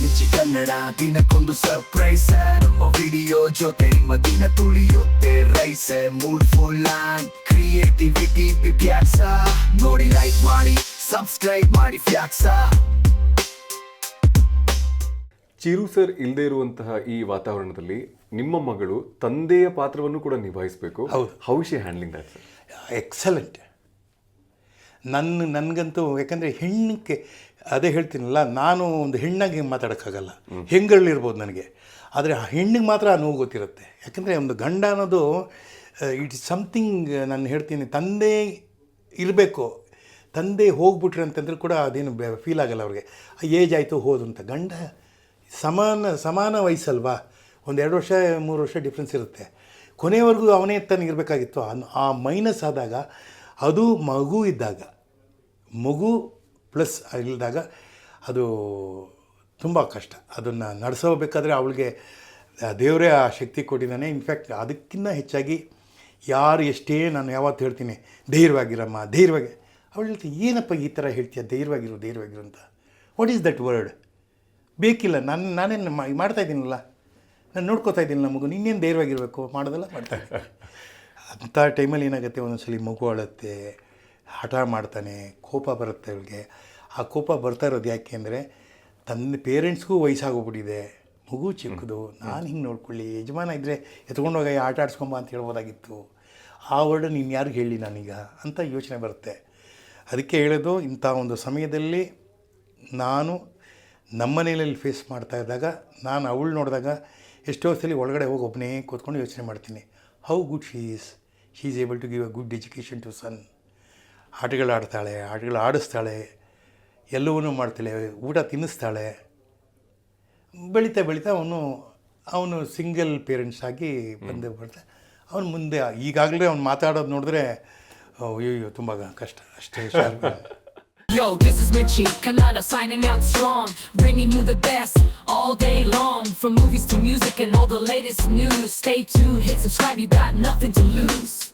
ನಿಚ್ಚಿ ಕನ್ನಡ ದಿನಕ್ಕೊಂದು ಸರ್ಪ್ರೈಸ್ ನಮ್ಮ ವಿಡಿಯೋ ಜೊತೆ ನಿಮ್ಮ ದಿನ ತುಳಿಯುತ್ತೆ ರೈಸ್. ಮೂಡ್ ಫುಲ್ ಕ್ರಿಯೇಟಿವಿಟಿ ವ್ಯಾಸ ನೋಡಿ ಲೈಕ್ ಮಾಡಿ ಸಬ್ಸ್ಕ್ರೈಬ್ ಮಾಡಿ ಫ್ಯಾಕ್ಸ ಚಿರು ಸರ್ ಇಲ್ಲದೆ ಇರುವಂತಹ ಈ ವಾತಾವರಣದಲ್ಲಿ ನಿಮ್ಮ ಮಗಳು ತಂದೆಯ ಪಾತ್ರವನ್ನು ಕೂಡ ನಿಭಾಯಿಸಬೇಕು. ಹೌದು. How she handling that sir excellent ನನ್ನ ನನಗಂತೂ ಯಾಕಂದರೆ ಹೆಣ್ಣಕ್ಕೆ ಅದೇ ಹೇಳ್ತೀನಲ್ಲ, ನಾನು ಒಂದು ಹೆಣ್ಣಾಗಿ ಮಾತಾಡೋಕ್ಕಾಗಲ್ಲ. ಹೆಂಗಳಿರ್ಬೋದು ನನಗೆ. ಆದರೆ ಆ ಹೆಣ್ಣಿಗೆ ಮಾತ್ರ ಆ ನೋವು ಗೊತ್ತಿರುತ್ತೆ. ಯಾಕಂದರೆ ಒಂದು ಗಂಡ ಅನ್ನೋದು ಇಟ್ ಇಸ್ ಸಮಥಿಂಗ್ ನಾನು ಹೇಳ್ತೀನಿ, ತಂದೆ ಇರಬೇಕು. ತಂದೆ ಹೋಗ್ಬಿಟ್ರೆ ಅಂತಂದ್ರೆ ಕೂಡ ಅದೇನು ಫೀಲ್ ಆಗಲ್ಲ ಅವ್ರಿಗೆ. ಏಜ್ ಆಯಿತು ಹೋದು ಅಂತ. ಗಂಡ ಸಮಾನ ಸಮಾನ ವಯಸ್ಸಲ್ವಾ? ಒಂದು ಎರಡು ವರ್ಷ, ಮೂರು ವರ್ಷ ಡಿಫ್ರೆನ್ಸ್ ಇರುತ್ತೆ. ಕೊನೆವರೆಗೂ ಅವನೇ ತನಗೆ ಇರಬೇಕಾಗಿತ್ತು. ಆ ಮೈನಸ್ ಆದಾಗ, ಅದು ಮಗು ಇದ್ದಾಗ, ಮಗು ಪ್ಲಸ್ ಇಲ್ಲದಾಗ ಅದು ತುಂಬ ಕಷ್ಟ. ಅದನ್ನು ನಡೆಸೋಬೇಕಾದ್ರೆ ಅವಳಿಗೆ ದೇವರೇ ಆ ಶಕ್ತಿ ಕೊಟ್ಟಿದ್ದಾನೆ. ಇನ್ಫ್ಯಾಕ್ಟ್ ಅದಕ್ಕಿಂತ ಹೆಚ್ಚಾಗಿ ಯಾರು ಎಷ್ಟೇ ನಾನು ಯಾವತ್ತು ಹೇಳ್ತೀನಿ ಧೈರ್ಯವಾಗಿರಮ್ಮ ಧೈರ್ಯವಾಗಿ ಅವಳು ಹೇಳ್ತೀನಿ ಏನಪ್ಪ ಈ ಥರ ಹೇಳ್ತೀಯ? ಧೈರ್ಯವಾಗಿರು ಧೈರ್ಯವಾಗಿರು ಅಂತ. ವಾಟ್ ಈಸ್ ದಟ್ ವರ್ಡ್ ಬೇಕಿಲ್ಲ ನಾನು ನಾನೇನು ಮಾಡ್ತಾ ಇದ್ದೀನಲ್ಲ. ನಾನು ನೋಡ್ಕೋತಾ ಇದ್ದೀನಿ ನಮಗೂ ಇನ್ನೇನು ಧೈರ್ಯವಾಗಿರಬೇಕು? ಮಾಡೋದಲ್ಲ ಮಾಡ್ತಾ. ಅಂಥ ಟೈಮಲ್ಲಿ ಏನಾಗುತ್ತೆ ಒಂದೊಂದ್ಸಲಿ ಮಗು ಅಳುತ್ತೆ ಹಠ ಮಾಡ್ತಾನೆ ಕೋಪ ಬರುತ್ತೆ ಅವಳಿಗೆ ಆ ಕೋಪ ಬರ್ತಾ ಇರೋದು ಯಾಕೆ ಅಂದರೆ ತನ್ನ ಪೇರೆಂಟ್ಸ್ಗೂ ವಯಸ್ಸಾಗೋಗ್ಬಿಟ್ಟಿದೆ. ಮಗು ಚಿಕ್ಕದು ನಾನು ಹಿಂಗೆ ನೋಡ್ಕೊಳ್ಳಿ ಯಜಮಾನ ಇದ್ದರೆ ಎತ್ಕೊಂಡೋಗಿ ಆಟ ಆಡ್ಸ್ಕೊಂಬ ಅಂತ ಹೇಳ್ಬೋದಾಗಿತ್ತು. ಆ ವರ್ಡ್ ನೀನು ಯಾರಿಗೆ ಹೇಳಿ ನಾನೀಗ? ಅಂತ ಯೋಚನೆ ಬರುತ್ತೆ. ಅದಕ್ಕೆ ಹೇಳೋದು ಇಂಥ ಒಂದು ಸಮಯದಲ್ಲಿ ನಾನು ನಮ್ಮ ಮನೆಯಲ್ಲಿ ಫೇಸ್ ಮಾಡ್ತಾ ಇದ್ದಾಗ ನಾನು ಅವಳು ನೋಡಿದಾಗ ಎಷ್ಟೋ ಸಲ ಒಳಗಡೆ ಹೋಗಿ ಒಬ್ಬನೇ ಕೂತ್ಕೊಂಡು ಯೋಚನೆ ಮಾಡ್ತೀನಿ. How good she is she is able to give a good education to son ಆಟಗಳು ಆಡ್ತಾಳೆ ಆಟಗಳು ಆಡಿಸ್ತಾಳೆ ಎಲ್ಲವನ್ನೂ ಮಾಡ್ತಾಳೆ ಊಟ ತಿನ್ನಿಸ್ತಾಳೆ ಬೆಳೀತಾ ಬೆಳೀತಾ ಅವನು ಅವನು ಸಿಂಗಲ್ ಪೇರೆಂಟ್ಸ್ ಆಗಿ ಬಂದು ಬರ್ತಾ ಅವನು ಮುಂದೆ ಈಗಾಗಲೇ ಅವ್ನು ಮಾತಾಡೋದು ನೋಡಿದ್ರೆ ಅಯ್ಯೋ ತುಂಬ ಕಷ್ಟ ಅಷ್ಟೇ Yo, this is Richie, Kanada signing out strong, bringing you the best all day long. From movies to music and all the latest news. Stay tuned, hit subscribe, you got nothing to lose.